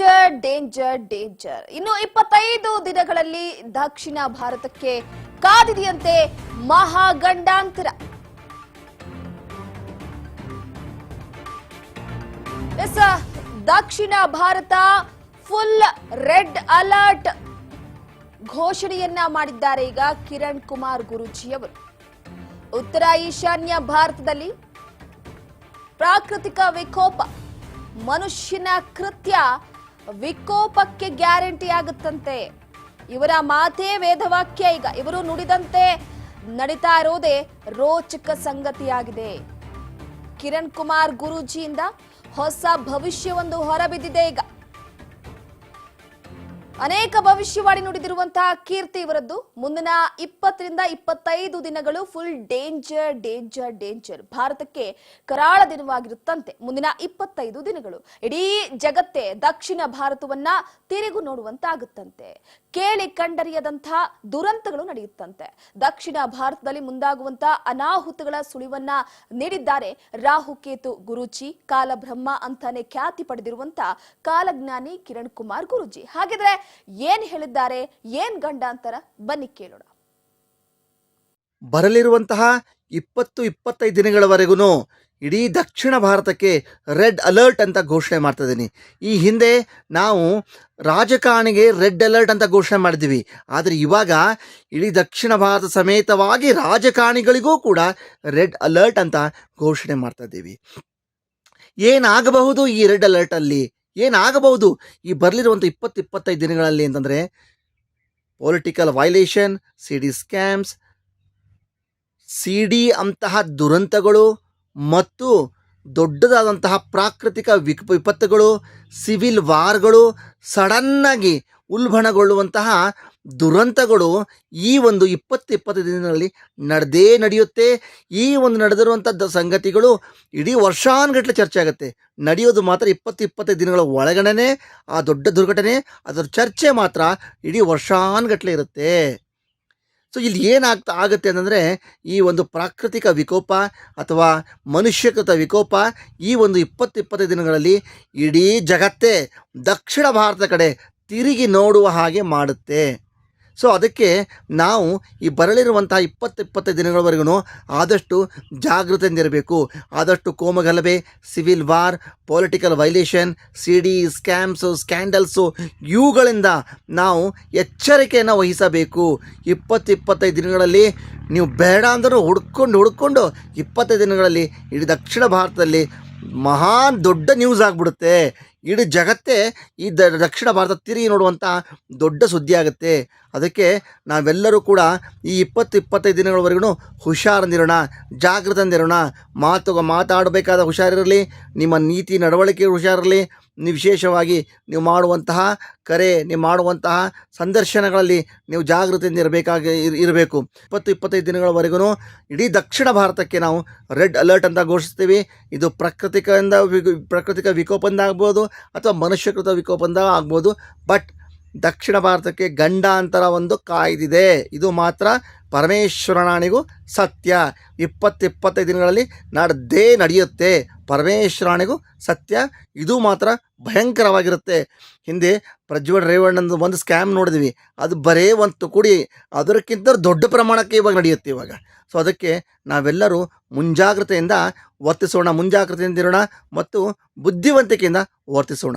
Danger danger danger ಇನ್ನು ಇಪ್ಪತ್ತೈದು ದಿನಗಳಲ್ಲಿ ದಕ್ಷಿಣ ಭಾರತಕ್ಕೆ ಕಾದಿದೆಯಂತೆ ಮಹಾಗಂಡಾಂತರ. ದಕ್ಷಿಣ ಭಾರತ ಫುಲ್ ರೆಡ್ ಅಲರ್ಟ್ ಘೋಷಣೆಯನ್ನ ಮಾಡಿದ್ದಾರೆ ಈಗ ಕಿರಣ್ ಕುಮಾರ್ ಗುರೂಜಿಯವರು. ಉತ್ತರ ಈಶಾನ್ಯ ಭಾರತದಲ್ಲಿ ಪ್ರಾಕೃತಿಕ ವಿಕೋಪ, ಮನುಷ್ಯನ ಕೃತ್ಯ ವಿಕೋಪಕ್ಕೆ ಗ್ಯಾರಂಟಿ ಆಗುತ್ತಂತೆ. ಇವರ ಮಾತೇ ವೇದವಾಕ್ಯ ಈಗ. ಇವರು ನುಡಿದಂತೆ ನಡೀತಾ ಇರೋದೇ ರೋಚಕ ಸಂಗತಿಯಾಗಿದೆ. ಕಿರಣ್ ಕುಮಾರ್ ಗುರೂಜಿಯಿಂದ ಹೊಸ ಭವಿಷ್ಯವೊಂದು ಹೊರಬಿದ್ದಿದೆ ಈಗ. ಅನೇಕ ಭವಿಷ್ಯವಾಣಿ ನುಡಿದಿರುವಂತಹ ಕೀರ್ತಿ ಇವರದ್ದು. ಮುಂದಿನ ಇಪ್ಪತ್ತರಿಂದ ಇಪ್ಪತ್ತೈದು ದಿನಗಳು ಫುಲ್ ಡೇಂಜರ್ ಡೇಂಜರ್ ಡೇಂಜರ್ ಭಾರತಕ್ಕೆ ಕರಾಳ ದಿನವಾಗಿರುತ್ತಂತೆ. ಮುಂದಿನ ಇಪ್ಪತ್ತೈದು ದಿನಗಳು. ಇಡೀ ಜಗತ್ತೇ ದಕ್ಷಿಣ ಭಾರತವನ್ನ ತಿರುಗು ನೋಡುವಂತಾಗುತ್ತಂತೆ. ಕೇಳಿ ಕಂಡರಿಯದಂತಹ ದುರಂತಗಳು ನಡೆಯುತ್ತಂತೆ. ದಕ್ಷಿಣ ಭಾರತದಲ್ಲಿ ಮುಂದಾಗುವಂತಹ ಅನಾಹುತಗಳ ಸುಳಿವನ್ನ ನೀಡಿದ್ದಾರೆ ರಾಹುಕೇತು ಗುರುಜಿ, ಕಾಲಬ್ರಹ್ಮ ಅಂತಾನೆ ಖ್ಯಾತಿ ಪಡೆದಿರುವಂತಹ ಕಾಲಜ್ಞಾನಿ ಕಿರಣ್ ಕುಮಾರ್ ಗುರುಜಿ. ಹಾಗಿದ್ರೆ ಏನ್ ಹೇಳಿದ್ದಾರೆ, ಏನ್ ಗಂಡಾಂತರ ಬನ್ನಿ ಕೇಳೋಣ. ಬರಲಿರುವಂತಹ ಇಪ್ಪತ್ತು ಇಪ್ಪತ್ತೈದು ದಿನಗಳವರೆಗೂ ಇಡೀ ದಕ್ಷಿಣ ಭಾರತಕ್ಕೆ ರೆಡ್ ಅಲರ್ಟ್ ಅಂತ ಘೋಷಣೆ ಮಾಡ್ತಾ ಇದ್ದೀನಿ. ಈ ಹಿಂದೆ ನಾವು ರಾಜಕಾರಣಿಗೆ ರೆಡ್ ಅಲರ್ಟ್ ಅಂತ ಘೋಷಣೆ ಮಾಡಿದ್ದೀವಿ. ಆದರೆ ಇವಾಗ ಇಡೀ ದಕ್ಷಿಣ ಭಾರತ ಸಮೇತವಾಗಿ ರಾಜಕಾರಣಿಗಳಿಗೂ ಕೂಡ ರೆಡ್ ಅಲರ್ಟ್ ಅಂತ ಘೋಷಣೆ ಮಾಡ್ತಾ ಇದ್ದೀವಿ. ಏನಾಗಬಹುದು ಈ ರೆಡ್ ಅಲರ್ಟಲ್ಲಿ ಏನಾಗಬಹುದು? ಈ ಬರಲಿರುವಂಥ ಇಪ್ಪತ್ತು ಇಪ್ಪತ್ತೈದು ದಿನಗಳಲ್ಲಿ ಅಂತಂದರೆ political violation C D scams C D ಅಂತಹ ದುರಂತಗಳು ಮತ್ತು ದೊಡ್ಡದಾದಂತಹ ಪ್ರಾಕೃತಿಕ ವಿಕ್, ವಿಪತ್ತುಗಳು ಸಿವಿಲ್ ವಾರ್ಗಳು ಸಡನ್ನಾಗಿ ಉಲ್ಬಣಗೊಳ್ಳುವಂತಹ ದುರಂತಗಳು ಈ ಒಂದು ಇಪ್ಪತ್ತು ಇಪ್ಪತ್ತು ದಿನಗಳಲ್ಲಿ ನಡೆದೇ ನಡೆಯುತ್ತೆ. ಈ ಒಂದು ನಡೆದಿರುವಂಥ ಸಂಗತಿಗಳು ಇಡೀ ವರ್ಷಾನುಗಟ್ಟಲೆ ಚರ್ಚೆ ಆಗುತ್ತೆ. ನಡೆಯೋದು ಮಾತ್ರ ಇಪ್ಪತ್ತು ಇಪ್ಪತ್ತೈದು ದಿನಗಳ ಒಳಗಡೆ ಆ ದೊಡ್ಡ ದುರ್ಘಟನೆ, ಅದರ ಚರ್ಚೆ ಮಾತ್ರ ಇಡೀ ವರ್ಷಾನುಗಟ್ಟಲೆ ಇರುತ್ತೆ. ಸೊ ಇಲ್ಲಿ ಏನಾಗ್ತಾ ಆಗುತ್ತೆ ಅಂತಂದರೆ ಈ ಒಂದು ಪ್ರಾಕೃತಿಕ ವಿಕೋಪ ಅಥವಾ ಮನುಷ್ಯಕೃತ ವಿಕೋಪ ಈ ಒಂದು ಇಪ್ಪತ್ತು ಇಪ್ಪತ್ತೈದು ದಿನಗಳಲ್ಲಿ ಇಡೀ ಜಗತ್ತೇ ದಕ್ಷಿಣ ಭಾರತದ ಕಡೆ ತಿರುಗಿ ನೋಡುವ ಹಾಗೆ ಮಾಡುತ್ತೆ. ಸೊ ಅದಕ್ಕೆ ನಾವು ಈ ಬರಲಿರುವಂತಹ ಇಪ್ಪತ್ತು ಇಪ್ಪತ್ತೈದು ದಿನಗಳವರೆಗೂ ಆದಷ್ಟು ಜಾಗೃತೆಯಿಂದಿರಬೇಕು ಆದಷ್ಟು ಕೋಮಗಲಭೆ civil war political violation C D scams scandals ಇವುಗಳಿಂದ ನಾವು ಎಚ್ಚರಿಕೆಯನ್ನು ವಹಿಸಬೇಕು. ಇಪ್ಪತ್ತು ಇಪ್ಪತ್ತೈದು ದಿನಗಳಲ್ಲಿ ನೀವು ಬೇಡ ಅಂದರೂ ಹುಡ್ಕೊಂಡು ಹುಡ್ಕೊಂಡು ಇಪ್ಪತ್ತೈದು ದಿನಗಳಲ್ಲಿ ಇಡೀ ದಕ್ಷಿಣ ಭಾರತದಲ್ಲಿ ಮಹಾನ್ ದೊಡ್ಡ ನ್ಯೂಸ್ ಆಗಿಬಿಡುತ್ತೆ. ಇಡೀ ಜಗತ್ತೇ ಈ ದ ದಕ್ಷಿಣ ಭಾರತ ತಿರುಗಿ ನೋಡುವಂಥ ದೊಡ್ಡ ಸುದ್ದಿ ಆಗುತ್ತೆ. ಅದಕ್ಕೆ ನಾವೆಲ್ಲರೂ ಕೂಡ ಈ ಇಪ್ಪತ್ತು ಇಪ್ಪತ್ತೈದು ದಿನಗಳವರೆಗೂ ಹುಷಾರಂದಿರೋಣ ಜಾಗೃತಂದಿರೋಣ ಮಾತು ಮಾತಾಡಬೇಕಾದ ಹುಷಾರಿರಲಿ ನಿಮ್ಮ ನೀತಿ ನಡವಳಿಕೆ ಹುಷಾರಿರಲಿ ವಿಶೇಷವಾಗಿ ನೀವು ಮಾಡುವಂತಹ ಕರೆ, ನೀವು ಮಾಡುವಂತಹ ಸಂದರ್ಶನಗಳಲ್ಲಿ ನೀವು ಜಾಗೃತಿಯಿಂದ ಇರಬೇಕಾಗಿ ಇರಬೇಕು. ಇಪ್ಪತ್ತು ಇಪ್ಪತ್ತೈದು ದಿನಗಳವರೆಗೂ ಇಡೀ ದಕ್ಷಿಣ ಭಾರತಕ್ಕೆ ನಾವು ರೆಡ್ ಅಲರ್ಟ್ ಅಂತ ಘೋಷಿಸ್ತೀವಿ. ಇದು ಪ್ರಾಕೃತಿಕದಿಂದ ಪ್ರಕೃತಿಕ ಪ್ರಾಕೃತಿಕ ವಿಕೋಪದಿಂದ ಆಗ್ಬೋದು ಅಥವಾ ಮನುಷ್ಯಕೃತ ವಿಕೋಪದಿಂದ ಆಗ್ಬೋದು. ಬಟ್ ದಕ್ಷಿಣ ಭಾರತಕ್ಕೆ ಗಂಡಾಂತರ ಒಂದು ಕಾಯ್ದಿದೆ. ಇದು ಮಾತ್ರ ಪರಮೇಶ್ವರನಾಣಿಗೂ ಸತ್ಯ. ಇಪ್ಪತ್ತು ಇಪ್ಪತ್ತೈದು ದಿನಗಳಲ್ಲಿ ನಡೆದೇ ನಡೆಯುತ್ತೆ. ಪರಮೇಶ್ವರಾಣಿಗೂ ಸತ್ಯ. ಇದು ಮಾತ್ರ ಭಯಂಕರವಾಗಿರುತ್ತೆ. ಹಿಂದೆ ಪ್ರಜ್ವಲ್ ರೇವಣ್ಣಂದು ಒಂದು ಸ್ಕ್ಯಾಮ್ ನೋಡಿದ್ವಿ. ಅದು ಬರೇ ಒಂದು ಕೂಡಿ. ಅದಕ್ಕಿಂತ ದೊಡ್ಡ ಪ್ರಮಾಣಕ್ಕೆ ಇವಾಗ ನಡೆಯುತ್ತೆ ಇವಾಗ. ಸೊ ಅದಕ್ಕೆ ನಾವೆಲ್ಲರೂ ಮುಂಜಾಗ್ರತೆಯಿಂದ ವರ್ತಿಸೋಣ, ಮುಂಜಾಗ್ರತೆಯಿಂದ ಇರೋಣ ಮತ್ತು ಬುದ್ಧಿವಂತಿಕೆಯಿಂದ ವರ್ತಿಸೋಣ.